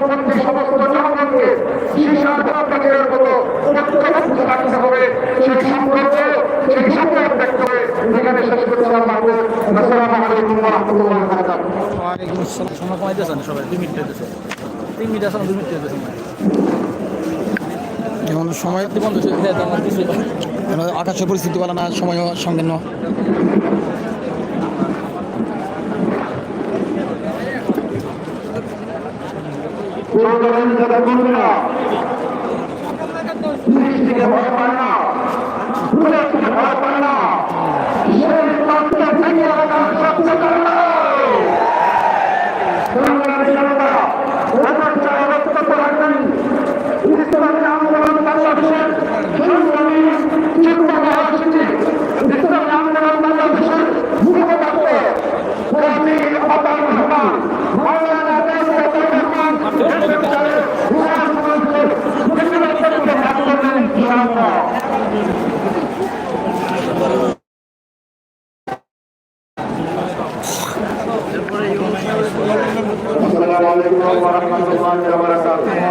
সীমান্তবর্তী সমস্ত জনগণকে চিকিৎসার প্রত্যাহারের মতো ঐক্যবদ্ধ রাখতে হবে সেই সম্পর্ক সেই সম্পর্ক ব্যক্ত করে এখানে শেষ করছিলাম মাহবুব আসসালামু আলাইকুম ওয়া রাহমাতুল্লাহি ওয়া বারাকাতুহু ওয়ালাইকুম আসসালাম সময় কমাই দিয়েছেন সবাই মিনিট মিনিট মিনিট এখন আকাশের পরিস্থিতি বলা না সময় পুরোদলের বলবে না।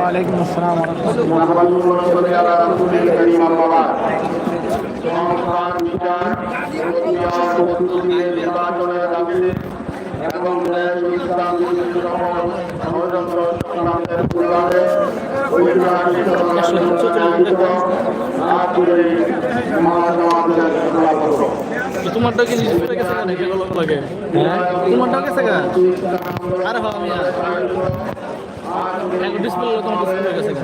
وعليكم السلام ورحمة الله এবং দেশ ও ইসলাম বিরোধী সকল ষড়যন্ত্র চক্রান্তের পরিবারে ঐতিহাসিক আয়োজিত আজকের এই মহাসমাবেশের সমাপন। তোমারটা কি নিজে পড়ে গেছে না এগুলো লাগে হ্যাঁ তোমারটাও গেছে গা আরে হ্যাঁ আমি ডিসপ্লে তোমার ডিসপ্লে